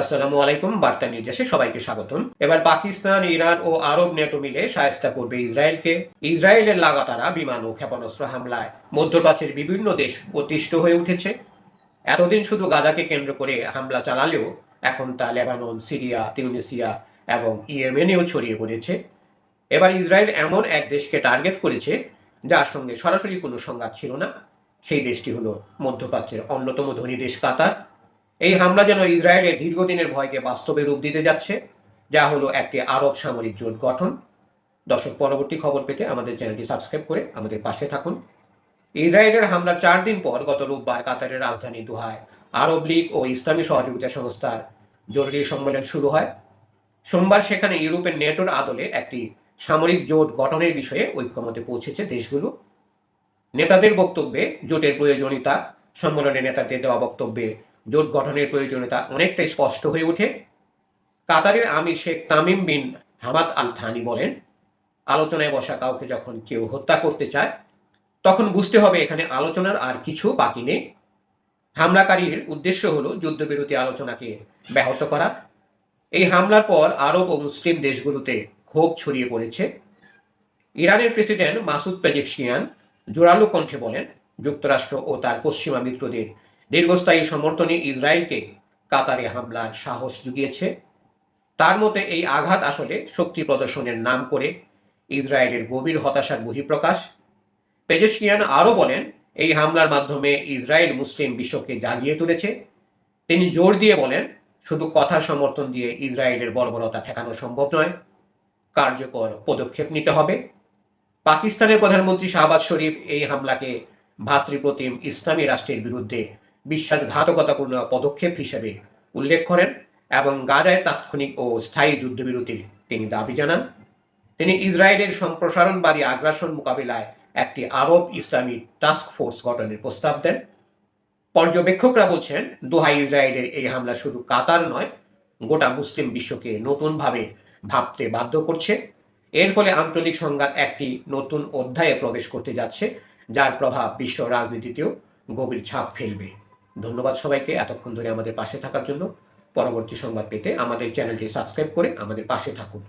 আসসালামু আলাইকুম, বার্তা নির্দেশে সবাইকে স্বাগতম। এবার পাকিস্তান, ইরান ও আরব নেটো মিলে সায়স্তা করবে ইসরায়েলকে। ইসরায়েলের লাগাতারা বিমান ও ক্ষেপণাস্ত্র হামলায় মধ্যপ্রাচ্যের বিভিন্ন দেশ অতিষ্ঠ হয়ে উঠেছে। এতদিন শুধু গাজাকে কেন্দ্র করে হামলা চালালেও এখন তা লেবানন, সিরিয়া, তিউনিসিয়া এবং ইয়েমেনেও ছড়িয়ে পড়েছে। এবার ইসরায়েল এমন এক দেশকে টার্গেট করেছে, যার সঙ্গে সরাসরি কোনো সংঘাত ছিল না। সেই দেশটি হলো মধ্যপ্রাচ্যের অন্যতম ধনী দেশ কাতার। এই হামলা যেন ইসরায়েলের দীর্ঘদিনের ভয়কে বাস্তবে রূপ দিতে যাচ্ছে, যা হলো একটি আরব সামরিক জোট গঠন। দর্শক, পরবর্তী খবর পেতে আমাদের চ্যানেলটি সাবস্ক্রাইব করে আমাদের পাশে থাকুন। ইসরায়েলের হামলার চার দিন পর গত রোববার কাতারের রাজধানী দোহায় আরব লীগ ও ইসলামী সহযোগিতা সংস্থার জরুরি সম্মেলন শুরু হয়। সোমবার সেখানে ইউরোপের নেটোর আদলে একটি সামরিক জোট গঠনের বিষয়ে ঐক্যমতে পৌঁছেছে দেশগুলো। নেতাদের বক্তব্যে জোটের প্রয়োজনীয়তা, সম্মেলনে নেতাদের দেওয়া বক্তব্যে জোট গঠনের প্রয়োজনীয়তা অনেকটাই স্পষ্ট হয়ে ওঠে। কাতারের আমির Sheikh Tamim bin Hamad Al Thani বলেন, আলোচনায় বসা কাউকে যখন কেউ হত্যা করতে চায়, তখন বুঝতে হবে এখানে আলোচনার আর কিছু বাকি নেই। হামলাকারীর উদ্দেশ্য হলো যুদ্ধবিরতি আলোচনাকে ব্যাহত করা। এই হামলার পর আরব ও মুসলিম দেশগুলোতে ক্ষোভ ছড়িয়ে পড়েছে। ইরানের প্রেসিডেন্ট মাসুদ পেজেকশিয়ান জোরালো কণ্ঠে বলেন, যুক্তরাষ্ট্র ও তার পশ্চিমা মিত্রদের দীর্ঘস্থায়ী সমর্থনে ইসরায়েলকে কাতারে হামলার সাহস জুগিয়েছে। তার মতে এই আঘাত আসলে শক্তি প্রদর্শনের নাম করে ইসরায়েলের গভীর হতাশার বহিঃপ্রকাশ। পেজেশকিয়ান আরও বলেন, এই হামলার মাধ্যমে ইসরায়েল মুসলিম বিশ্বকে জাগিয়ে তুলেছে। তিনি জোর দিয়ে বলেন, শুধু কথা সমর্থন দিয়ে ইসরায়েলের বর্বরতা ঠেকানো সম্ভব নয়, কার্যকর পদক্ষেপ নিতে হবে। পাকিস্তানের প্রধানমন্ত্রী শাহবাজ শরীফ এই হামলাকে ভাতৃপ্রতিম ইসলামী রাষ্ট্রের বিরুদ্ধে বিশ্বাসঘাতকতাপূর্ণ পদক্ষেপ হিসেবে উল্লেখ করেন এবং গাজায় তাৎক্ষণিক ও স্থায়ী যুদ্ধবিরতির তিনি দাবি জানান। তিনি ইসরায়েলের সম্প্রসারণবাদী আগ্রাসন মোকাবিলায় একটি আরব ইসলামী টাস্ক ফোর্স গঠনের প্রস্তাব দেন। পর্যবেক্ষকরা বলছেন, দোহাই ইসরায়েলের এই হামলা শুধু কাতার নয়, গোটা মুসলিম বিশ্বকে নতুনভাবে ভাবতে বাধ্য করছে। এর ফলে আঞ্চলিক সংঘাত একটি নতুন অধ্যায়ে প্রবেশ করতে যাচ্ছে, যার প্রভাব বিশ্ব রাজনীতিতেও গভীর ছাপ ফেলবে। ধন্যবাদ সবাইকে এতক্ষণ ধরে আমাদের পাশে থাকার জন্য। পরবর্তী সংবাদ পেতে আমাদের চ্যানেলটি সাবস্ক্রাইব করে আমাদের পাশে থাকুন।